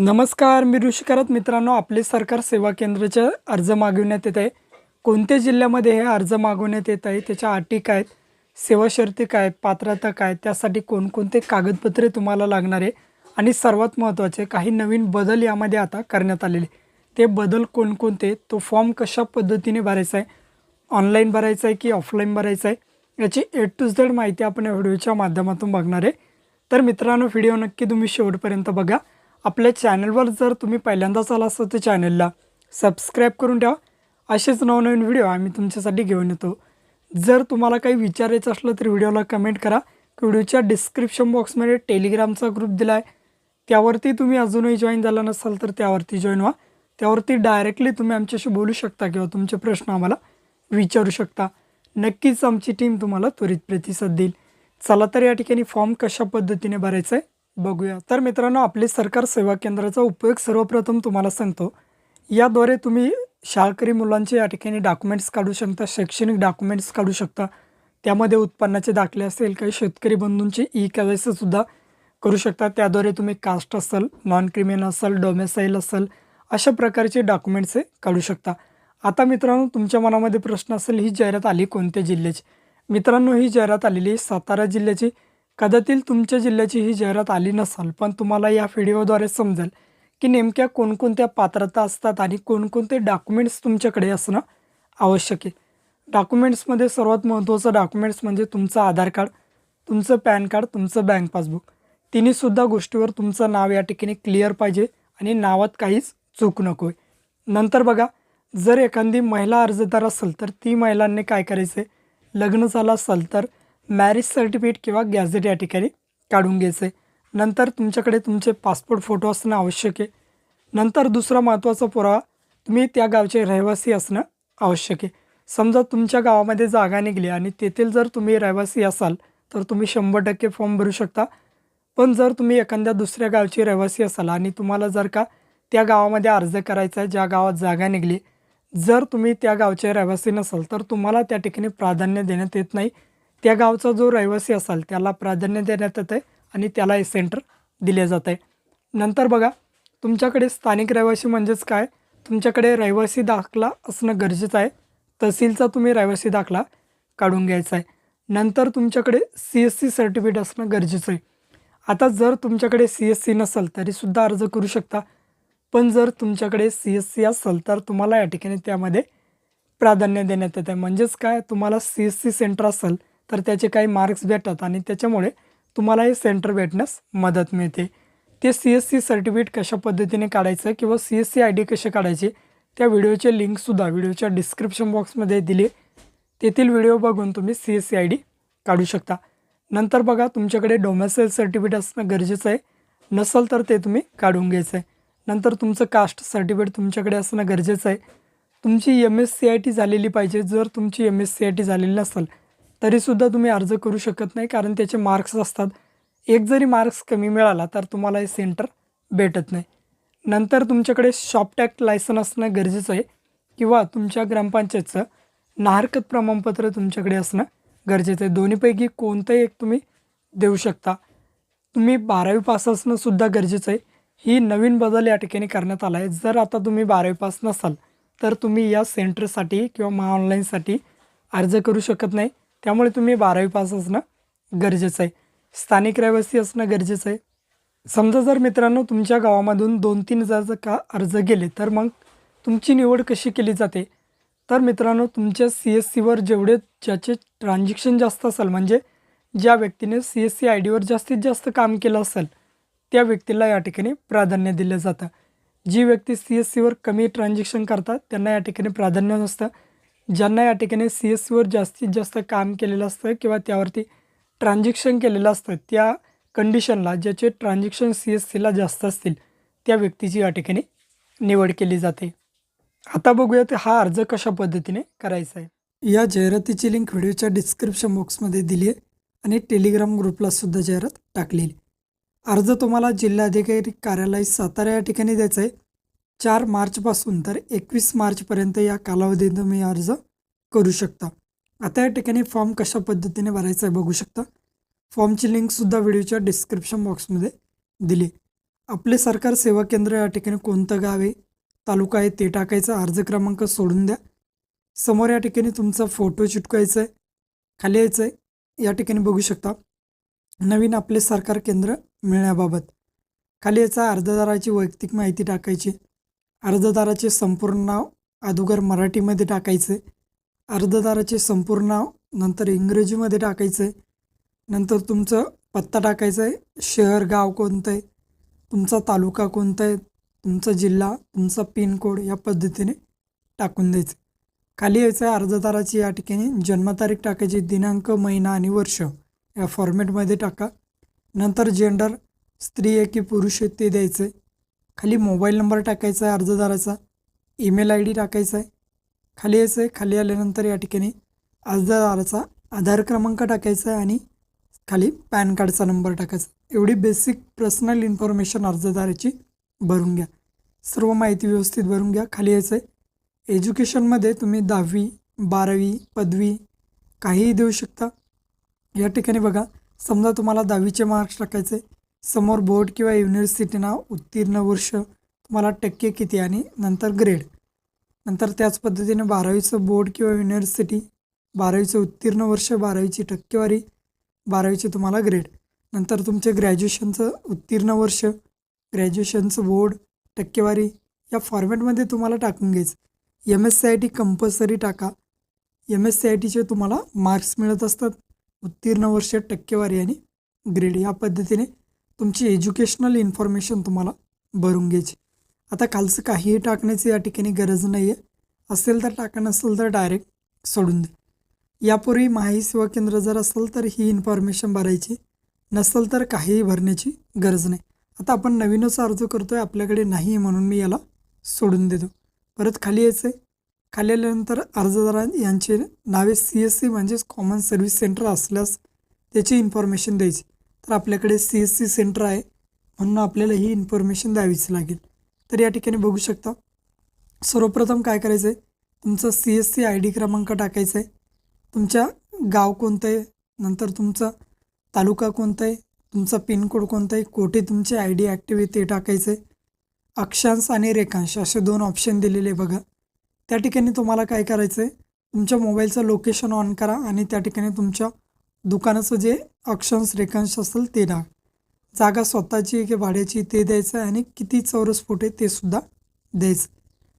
नमस्कार मी ऋषिकारत मित्रांनो आपले सरकार सेवा केंद्राचे अर्ज मागवण्यात येत आहे. कोणत्या जिल्ह्यामध्ये हे अर्ज मागवण्यात येत आहे? त्याच्या अटी काय आहेत? सेवा शर्ती काय आहेत, पात्रता काय त्यासाठी कोणकोणते कागदपत्रे तुम्हाला लागणार आहे? आणि सर्वात महत्त्वाचे काही नवीन बदल यामध्ये आता करण्यात आलेले ते बदल कोणकोणते? तो फॉर्म कशा पद्धतीने भरायचा आहे? ऑनलाईन भरायचा आहे की ऑफलाईन भरायचा आहे? याची ए टू झेड माहिती आपण व्हिडिओच्या माध्यमातून बघणार आहे. तर मित्रांनो व्हिडिओ नक्की तुम्ही शेवटपर्यंत बघा. आपल्या चॅनलवर जर तुम्ही पहिल्यांदाच आला असतो तर चॅनलला सबस्क्राईब करून ठेवा. असेच नवनवीन व्हिडिओ आम्ही तुमच्यासाठी घेऊन येतो. जर तुम्हाला काही विचारायचं असलं तर व्हिडिओला कमेंट करा. व्हिडिओच्या डिस्क्रिप्शन बॉक्समध्ये टेलिग्रामचा ग्रुप दिला आहे त्यावरती तुम्ही अजूनही जॉईन झाला नसाल तर त्यावरती जॉईन व्हा. त्यावरती डायरेक्टली तुम्ही आमच्याशी बोलू शकता किंवा तुमचे प्रश्न आम्हाला विचारू शकता. नक्कीच आमची टीम तुम्हाला त्वरित प्रतिसाद देईल. चला तर या ठिकाणी फॉर्म कशा पद्धतीने भरायचा आहे बघूया. तर मित्रांनो आपले सरकार सेवा केंद्राचा उपयोग सर्वप्रथम तुम्हाला सांगतो. याद्वारे तुम्ही शाळकरी मुलांचे या ठिकाणी डॉक्युमेंट्स काढू शकता शैक्षणिक डॉक्युमेंट्स काढू शकता. त्यामध्ये उत्पन्नाचे दाखले असेल काही शेतकरी बंधूंची ई सुद्धा करू शकता. त्याद्वारे तुम्ही कास्ट असेल नॉन क्रिमिनल असेल डोमेसाईल असेल अशा प्रकारचे डॉक्युमेंट्स हे काढू शकता. आता मित्रांनो तुमच्या मनामध्ये प्रश्न असेल ही जाहिरात आली कोणत्या जिल्ह्याची? मित्रांनो ही जाहिरात आलेली सातारा जिल्ह्याची. कदाचित तुमच्या जिल्ह्याची ही जाहिरात आली नसाल पण तुम्हाला या व्हिडिओद्वारे समजेल की नेमक्या कोणकोणत्या पात्रता असतात आणि कोणकोणते डॉक्युमेंट्स तुमच्याकडे असणं आवश्यक आहे. डॉक्युमेंट्समध्ये सर्वात महत्त्वाचं डॉक्युमेंट्स म्हणजे तुमचं आधार कार्ड तुमचं पॅन कार्ड तुमचं बँक पासबुक. तिन्हीसुद्धा गोष्टीवर तुमचं नाव या ठिकाणी क्लिअर पाहिजे आणि नावात काहीच चूक नको आहे. नंतर बघा जर एखादी महिला अर्जदार असेल तर ती महिलांनी काय करायचं आहे लग्न झालं असेल तर मॅरेज सर्टिफिकेट किंवा गॅझेट या ठिकाणी काढून घ्यायचं आहे. नंतर तुमच्याकडे तुमचे पासपोर्ट फोटो असणं आवश्यक आहे. नंतर दुसरा महत्त्वाचा पुरावा तुम्ही त्या गावचे रहिवासी असणं आवश्यक आहे. समजा तुमच्या गावामध्ये जागा निघली आणि तेथील जर तुम्ही रहिवासी असाल तर तुम्ही शंभर टक्के फॉर्म भरू शकता. पण जर तुम्ही एखाद्या दुसऱ्या गावची रहिवासी असाल आणि तुम्हाला जर का त्या गावामध्ये अर्ज करायचा आहे ज्या गावात जागा निघली जर तुम्ही त्या गावचे रहिवासी नसाल तर तुम्हाला त्या ठिकाणी प्राधान्य देण्यात येत नाही. त्या गावचा जो रहिवासी असाल त्याला प्राधान्य देण्यात येतं आहे आणि त्याला हे सेंटर दिले जात आहे नंतर बघा तुमच्याकडे स्थानिक रहिवासी म्हणजेच काय? तुमच्याकडे रहिवासी दाखला असणं गरजेचं आहे. तहसीलचा तुम्ही रहिवासी दाखला काढून घ्यायचा आहे. नंतर तुमच्याकडे सी एस सी सर्टिफिकेट असणं गरजेचं आहे. आता जर तुमच्याकडे सी एस सी नसेल तरीसुद्धा अर्ज करू शकता. पण जर तुमच्याकडे सी एस सी असेल तर तुम्हाला या ठिकाणी त्यामध्ये प्राधान्य देण्यात येतं आहे म्हणजेच काय? तुम्हाला सी एस सी सेंटर असेल तर त्याचे काही मार्क्स भेटतात आणि त्याच्यामुळे तुम्हाला हे सेंटर भेटण्यास मदत मिळते. ते सी एस सी सर्टिफिकेट कशा पद्धतीने काढायचं किंवा C S C I D कसे काढायचे त्या व्हिडिओचे लिंकसुद्धा व्हिडिओच्या डिस्क्रिप्शन बॉक्समध्ये दिले. तेथील व्हिडिओ बघून तुम्ही C S C I D काढू शकता. नंतर बघा तुमच्याकडे डोमेसाईल सर्टिफिकेट असणं गरजेचं आहे. नसेल तर ते तुम्ही काढून घ्यायचं आहे नंतर तुमचं कास्ट सर्टिफिकेट तुमच्याकडे असणं गरजेचं आहे. तुमची M S C I T झालेली पाहिजे. जर तुमची M S C I T झालेली नसेल तरीसुद्धा तुम्ही अर्ज करू शकत नाही कारण त्याचे मार्क्स असतात. एक जरी मार्क्स कमी मिळाला तर तुम्हाला हे सेंटर भेटत नाही. नंतर तुमच्याकडे शॉप लायसन असणं गरजेचं आहे किंवा तुमच्या ग्रामपंचायतचं नाहरकत प्रमाणपत्र तुमच्याकडे असणं गरजेचं आहे. दोन्हीपैकी कोणतंही एक तुम्ही देऊ शकता. तुम्ही बारावी पास असणं सुद्धा गरजेचं आहे. ही नवीन बदल या ठिकाणी करण्यात आला आहे. जर आता तुम्ही बारावी पास नसाल तर तुम्ही या सेंटरसाठी किंवा महा ऑनलाईनसाठी अर्ज करू शकत नाही. त्यामुळे तुम्ही बारावी पास असणं गरजेचं आहे. स्थानिक रहिवासी असणं गरजेचं आहे. समजा जर मित्रांनो तुमच्या गावामधून दोन तीन हजार का अर्ज गेले तर मग तुमची निवड कशी केली जाते? तर मित्रांनो तुमच्या सी एस सीवर जेवढे ज्याचे ट्रान्झॅक्शन जास्त असेल म्हणजे ज्या व्यक्तीने सी एस सी आय डीवर जास्तीत जास्त काम केलं असेल त्या व्यक्तीला या ठिकाणी प्राधान्य दिलं जातं. जी व्यक्ती सी एस सीवर कमी ट्रान्झॅक्शन करतात त्यांना या ठिकाणी प्राधान्य नसतं. ज्यांना या ठिकाणी सी एस सीवर जास्तीत जास्त काम केलेलं असतं किंवा त्यावरती ट्रान्झॅक्शन केलेलं असतं त्या कंडिशनला ज्याचे ट्रान्झॅक्शन सी एस सीला जास्त असतील त्या व्यक्तीची या ठिकाणी निवड केली जाते. आता बघूयात हा अर्ज कशा पद्धतीने करायचा आहे. या जाहिरातीची लिंक व्हिडिओच्या डिस्क्रिप्शन बॉक्समध्ये दिली आहे आणि टेलिग्राम ग्रुपला सुद्धा जाहिरात टाकलेली अर्ज तुम्हाला जिल्हाधिकारी कार्यालय सातारा या ठिकाणी द्यायचा आहे. चार मार्चपासून तर एकवीस मार्चपर्यंत या कालावधीत तुम्ही अर्ज करू शकता. आता या ठिकाणी फॉर्म कशा पद्धतीने भरायचा आहे बघू शकता. फॉर्मची लिंकसुद्धा व्हिडिओच्या डिस्क्रिप्शन बॉक्समध्ये दिली. आपले सरकार सेवा केंद्र या ठिकाणी कोणतं गाव आहे तालुका आहे ते टाकायचं अर्ज क्रमांक सोडून द्या. समोर या ठिकाणी तुमचा फोटो चिटकायचा आहे खाली यायचं आहे या ठिकाणी बघू शकता. नवीन आपले सरकार केंद्र मिळण्याबाबत. खाली याचा अर्जदाराची वैयक्तिक माहिती टाकायची. अर्जदाराचे संपूर्ण नाव अगोदर मराठीमध्ये टाकायचं. अर्जदाराचे संपूर्ण नाव नंतर इंग्रजीमध्ये टाकायचं. नंतर तुमचं पत्ता टाकायचा आहे. शहर गाव कोणतं आहे? तुमचा तालुका कोणता आहे? तुमचा जिल्हा तुमचा पिनकोड या पद्धतीने टाकून द्यायचं. खाली यायचं आहे अर्जदाराची या ठिकाणी जन्मतारीख टाकायची दिनांक महिना आणि वर्ष या फॉर्मॅटमध्ये टाका. नंतर जेंडर स्त्री आहे की पुरुष आहे ते द्यायचं आहे. खाली मोबाईल नंबर टाकायचा आहे अर्जदाराचा. ईमेल आय डी टाकायचा आहे. खाली यायचं आहे खाली आल्यानंतर या ठिकाणी अर्जदाराचा आधार क्रमांक टाकायचा आहे आणि खाली पॅन कार्डचा नंबर टाकायचा एवढी बेसिक पर्सनल इन्फॉर्मेशन अर्जदाराची भरून घ्या. सर्व माहिती व्यवस्थित भरून घ्या. खाली यायचं आहे. एज्युकेशनमध्ये तुम्ही दहावी बारावी पदवी काहीही देऊ शकता. या ठिकाणी बघा समजा तुम्हाला दहावीचे मार्क्स टाकायचे समोर बोर्ड किंवा युनिव्हर्सिटी नाव उत्तीर्ण वर्ष तुम्हाला टक्के किती आणि नंतर ग्रेड नंतर त्याच पद्धतीने बारावीचं बोर्ड किंवा युनिव्हर्सिटी बारावीचं उत्तीर्ण वर्ष बारावीची टक्केवारी बारावीचे तुम्हाला ग्रेड नंतर तुमचे ग्रॅज्युएशनचं उत्तीर्ण वर्ष ग्रॅज्युएशनचं बोर्ड टक्केवारी या फॉर्मॅटमध्ये तुम्हाला टाकून घ्यायचं. M S C I T compulsory टाका. एम एस सी आय टीचे तुम्हाला मार्क्स मिळत असतात. उत्तीर्ण वर्ष टक्केवारी आणि ग्रेड या पद्धतीने तुमची एज्युकेशनल इन्फॉर्मेशन तुम्हाला भरून घ्यायची. आता कालचं काहीही टाकण्याची या ठिकाणी गरज नाही आहे असेल तर टाका नसेल तर डायरेक्ट सोडून दे यापूर्वी माही सेवा केंद्र जर असेल तर ही इन्फॉर्मेशन भरायची नसेल तर काहीही भरण्याची गरज नाही. आता आपण नवीनच अर्ज करतो आहे आपल्याकडे नाही म्हणून मी याला सोडून देतो. परत खाली यायचं आहे खाली आल्यानंतर अर्जदार यांचे नावे सी एस सी म्हणजेच कॉमन सर्व्हिस सेंटर असल्यास त्याची इन्फॉर्मेशन द्यायची. तर आपल्याकडे सी एस सी सेंटर आहे म्हणून आपल्याला ही इन्फॉर्मेशन द्यावीच लागेल. तर या ठिकाणी बघू शकता सर्वप्रथम काय करायचं आहे तुमचा C S C I D क्रमांक टाकायचा आहे तुमच्या गाव कोणतं आहे नंतर तुमचा तालुका कोणता आहे तुमचा पिनकोड कोणता आहे कोठे तुमचे आय डी ॲक्टिव्ह आहे ते टाकायचं आहे अक्षांश आणि रेखांश असे दोन ऑप्शन दिलेले आहे बघा. त्या ठिकाणी तुम्हाला काय करायचं आहे तुमच्या मोबाईलचं लोकेशन ऑन करा आणि त्या ठिकाणी तुमच्या दुकानाचं जे अक्षांश रेखांश असेल ते टाक जागा स्वतःची की भाड्याची ते द्यायचं आहे आणि किती चौरस फूट आहे ते सुद्धा द्यायचं.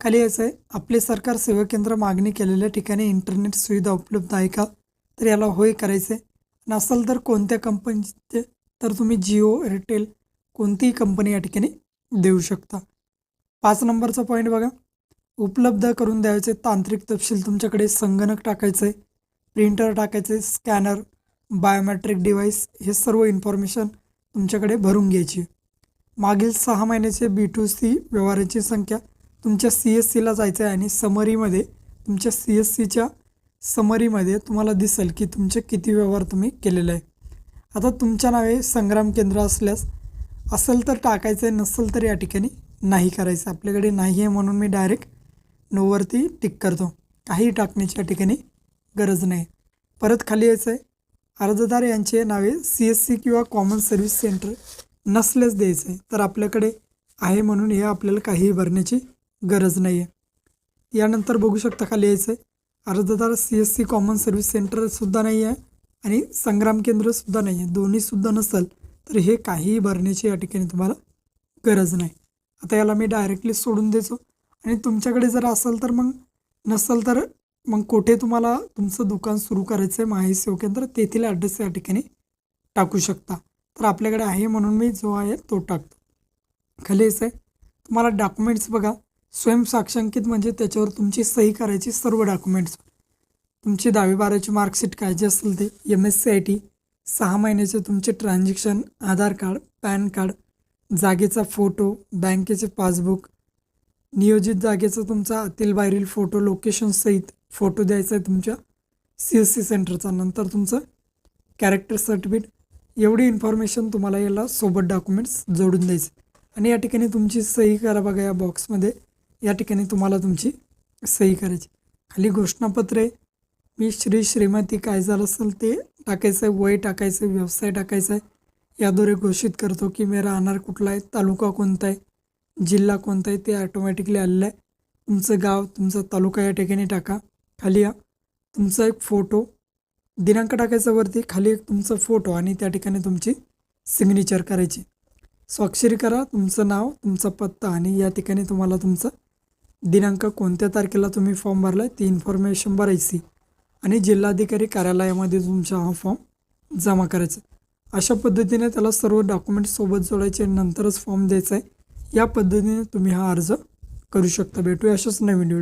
खाली यायचं आहे आपले सरकार सेवा केंद्र मागणी केलेल्या ठिकाणी इंटरनेट सुविधा उपलब्ध आहे का? तर याला होय करायचं आहे नसेल तर कोणत्या कंपनीचे तर तुम्ही जिओ एअरटेल कोणतीही कंपनी या ठिकाणी देऊ शकता. पाच नंबरचा पॉईंट बघा. उपलब्ध करून द्यायचे तांत्रिक तपशील तुमच्याकडे संगणक टाकायचं आहे प्रिंटर टाकायचे स्कॅनर बायोमॅट्रिक डिव्हाइस हे सर्व इन्फॉर्मेशन तुमच्याकडे भरून घ्यायची. मागील सहा महिन्याचे बी टू सी व्यवहाराची संख्या तुमच्या सी एस सीला जायचं आहे आणि समरीमध्ये तुमच्या सी एस सीच्या समरीमध्ये तुम्हाला दिसेल की तुमचे किती व्यवहार तुम्ही केलेले आहे आता तुमच्या नावे संग्राम केंद्र असल्यास असेल तर टाकायचं आहे नसेल तर या ठिकाणी नाही करायचं. आपल्याकडे नाही आहे म्हणून मी डायरेक्ट नोवरती टिक करतो. काही टाकण्याची या ठिकाणी गरज नाही. परत खाली यायचं आहे अर्जदार यांचे नावे सी एस सी किंवा कॉमन सर्व्हिस सेंटर नसल्यास द्यायचं. आहे तर आपल्याकडे आहे म्हणून हे आपल्याला काहीही भरण्याची गरज नाही आहे यानंतर बघू शकता खाली यायचं आहे अर्जदार C S C common service सेंटरसुद्धा नाही आहे आणि संग्राम केंद्रसुद्धा नाही आहे दोन्हीसुद्धा नसेल तर हे काहीही भरण्याची या ठिकाणी तुम्हाला गरज नाही. आता याला मी डायरेक्टली सोडून देतो. आणि तुमच्याकडे जर असेल तर मग नसेल तर मग कुठे तुम्हाला तुमचं दुकान सुरू करायचं आहे माहिती सेवा केंद्र तेथील ॲड्रेस या ठिकाणी टाकू शकता. तर आपल्याकडे आहे म्हणून मी जो आहे तो टाकतो. खाली असं आहे. तुम्हाला डॉक्युमेंट्स बघा. स्वयंसाक्षांकित म्हणजे त्याच्यावर तुमची सही करायची सर्व डॉक्युमेंट्स तुमची दहावी बाराची मार्कशीट काय जे असेल ते M S C I T सहा महिन्याचे तुमचे transaction Aadhaar card PAN card जागेचा फोटो बँकेचे पासबुक नियोजित जागेचा तुमचा आतील बाहेरील फोटो लोकेशनसहित फोटो द्यायचा आहे तुमच्या. सी एस सी सेंटरचा नंतर तुमचं कॅरेक्टर सर्टिफिकेट एवढी इन्फॉर्मेशन तुम्हाला याला सोबत डॉक्युमेंट्स जोडून द्यायचे. आणि या ठिकाणी तुमची सही करा बघा या बॉक्समध्ये या ठिकाणी तुम्हाला तुमची सही करायची. खाली घोषणापत्र. आहे मी श्री श्रीमती काय झालं असेल ते टाकायचं आहे. वय टाकायचं आहे. व्यवसाय टाकायचा आहे. याद्वारे घोषित करतो की मी राहणार कुठला आहे? तालुका कोणता आहे? जिल्हा कोणता आहे? ते ॲटोमॅटिकली आलेलं आहे. तुमचं गाव तुमचा तालुका या ठिकाणी टाका. खाली या. तुमचा एक फोटो. दिनांक टाकायचा वरती खाली एक तुमचा फोटो आणि त्या ठिकाणी तुमची सिग्नेचर करायची. स्वाक्षरी करा तुमचं नाव तुमचा पत्ता आणि या ठिकाणी तुम्हाला तुमचं दिनांक कोणत्या तारखेला तुम्ही फॉर्म भरला आहे ती इन्फॉर्मेशन भरायची. आणि जिल्हाधिकारी कार्यालयामध्ये तुमचा हा फॉर्म जमा करायचा. अशा पद्धतीने त्याला सर्व डॉक्युमेंट सोबत जोडायचे नंतरच फॉर्म द्यायचा आहे. या पद्धतीने तुम्ही हा अर्ज करू शकता. भेटूया अशाच नवीन व्हिडिओ